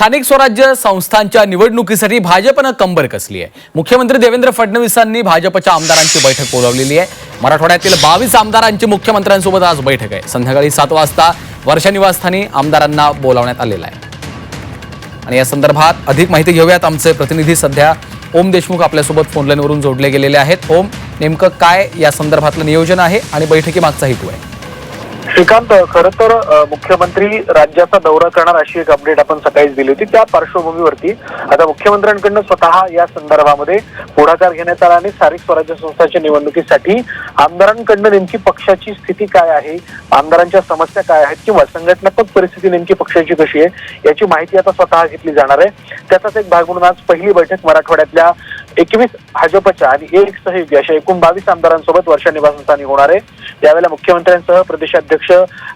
स्थानिक स्वराज्य संस्थांच्या निवडणुकीसाठी भाजपनं कंबर कसली आहे? मुख्यमंत्री देवेंद्र फडणवीसांनी भाजपच्या आमदारांची बैठक बोलावलेली आहे. मराठवाड्यातील बावीस आमदारांची मुख्यमंत्र्यांसोबत आज बैठक आहे. संध्याकाळी सात वाजता वर्षा निवासस्थानी आमदारांना बोलावण्यात आलेलं आहे. आणि या संदर्भात अधिक माहिती घेऊयात. आमचे प्रतिनिधी सध्या ओम देशमुख आपल्यासोबत फोनलाईनवरून जोडले गेलेले आहेत. ओम नेमकं काय या संदर्भातलं नियोजन आहे? आणि बैठकीमागचा हेतू आहे? श्रीकांत खरं तर मुख्यमंत्री राज्याचा दौरा करणार अशी एक अपडेट आपण सकाळीच दिली होती. त्या पार्श्वभूमीवरती आता मुख्यमंत्र्यांकडनं स्वतः या संदर्भामध्ये पुढाकार घेण्यात आला आणि स्थानिक स्वराज्य संस्थांच्या निवडणुकीसाठी आमदारांकडनं नेमकी पक्षाची स्थिती काय आहे आमदारांच्या समस्या काय आहेत किंवा संघटनात्मक परिस्थिती नेमकी पक्षाची कशी आहे याची माहिती आता स्वतः घेतली जाणार आहे. त्याचाच एक भाग म्हणून आज पहिली बैठक मराठवाड्यातल्या एकवीस भाजपच्या आणि एक सहयोगी अशा एकूण बावीस आमदारांसोबत वर्षा निवासस्थानी होणार आहे. यावेळेला मुख्यमंत्र्यांसह प्रदेशाध्यक्ष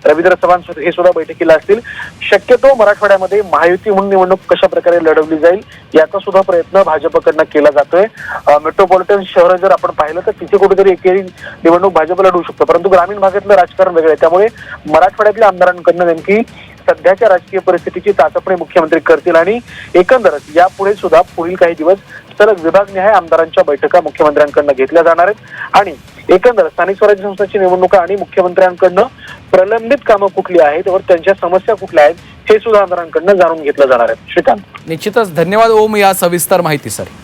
रवींद्र चव्हाण हे सुद्धा बैठकीला असतील. शक्यतो मराठवाड्यामध्ये महायुती म्हणून निवडणूक कशा प्रकारे लढवली जाईल याचा सुद्धा प्रयत्न भाजपकडनं केला जातोय. मेट्रोपॉलिटन शहर जर आपण पाहिलं तर तिथे कुठेतरी एकेरी निवडणूक भाजप लढवू शकतो. परंतु ग्रामीण भागातलं राजकारण वेगळं आहे. त्यामुळे मराठवाड्यातल्या आमदारांकडनं नेमकी सध्याच्या राजकीय परिस्थितीची चाचपणी मुख्यमंत्री करतील आणि एकंदरच यापुढे सुद्धा पुढील काही दिवस सलग विभागनिहाय आमदारांच्या बैठका मुख्यमंत्र्यांकडनं घेतल्या जाणार आहेत. आणि एकंदर स्थानिक स्वराज्य संस्थांची निवडणुका आणि मुख्यमंत्र्यांकडनं प्रलंबित कामं कुठली आहेत व त्यांच्या समस्या कुठल्या आहेत हे सुद्धा आमदारांकडनं जाणून घेतलं जाणार आहे. श्रीकांत. निश्चितच. धन्यवाद ओम या सविस्तर माहितीसाठी.